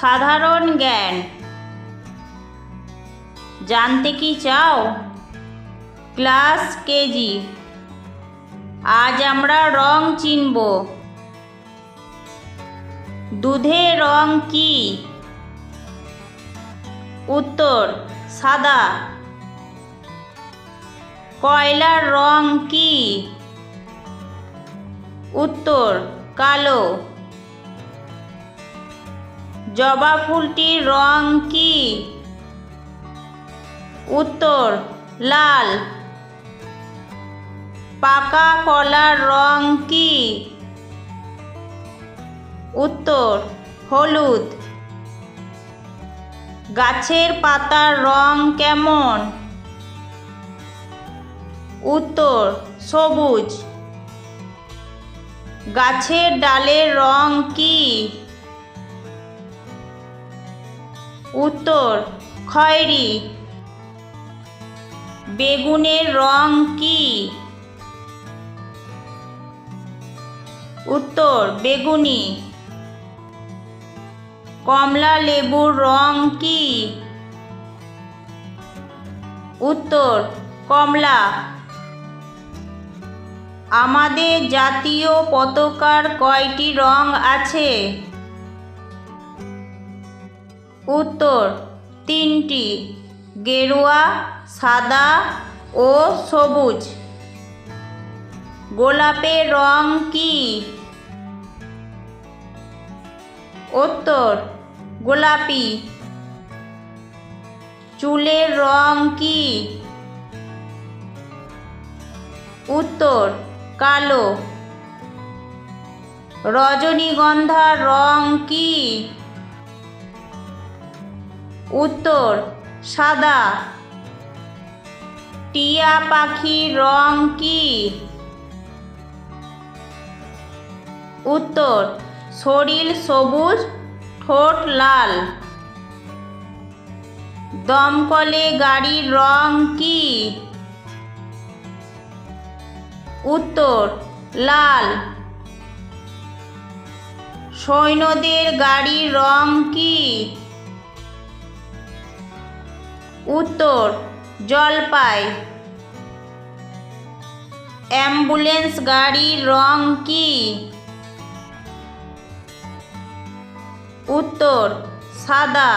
সাধারণ জ্ঞান। জানতে কি চাও? Class KG. আজ আমরা রং চিনব। দুধের রং কি? উত্তর, সাদা। কয়লার রং কি? উত্তর, কালো। জবা ফুলটির রং কি? উত্তর, লাল। পাকা কলার রং কি? উত্তর, হলুদ। গাছের পাতার রং কেমন? উত্তর, সবুজ। গাছের ডালের রং কি? উত্তর, খয়েরি। বেগুনের রং কি? উত্তর, বেগুনি। কমলা লেবুর রং কি? উত্তর, কমলা। আমাদের জাতীয় পতাকার কয়টি রং আছে? উত্তর, তিনটি, গেরুয়া, সাদা ও সবুজ। গোলাপের রং কি? উত্তর, গোলাপি। চুলের রং কি? উত্তর, কালো। রজনীগন্ধার রং কি? উত্তর, সাদা। টিয়া পাখির রং কি? উত্তর, শরীর সবুজ, ঠোঁট লাল। দমকলে গাড়ির রং কি? উত্তর, লাল। সৈন্যদের গাড়ির রং কি? উত্তর জলপাই। অ্যাম্বুলেন্স গাড়ির রং কি? উত্তর সাদা।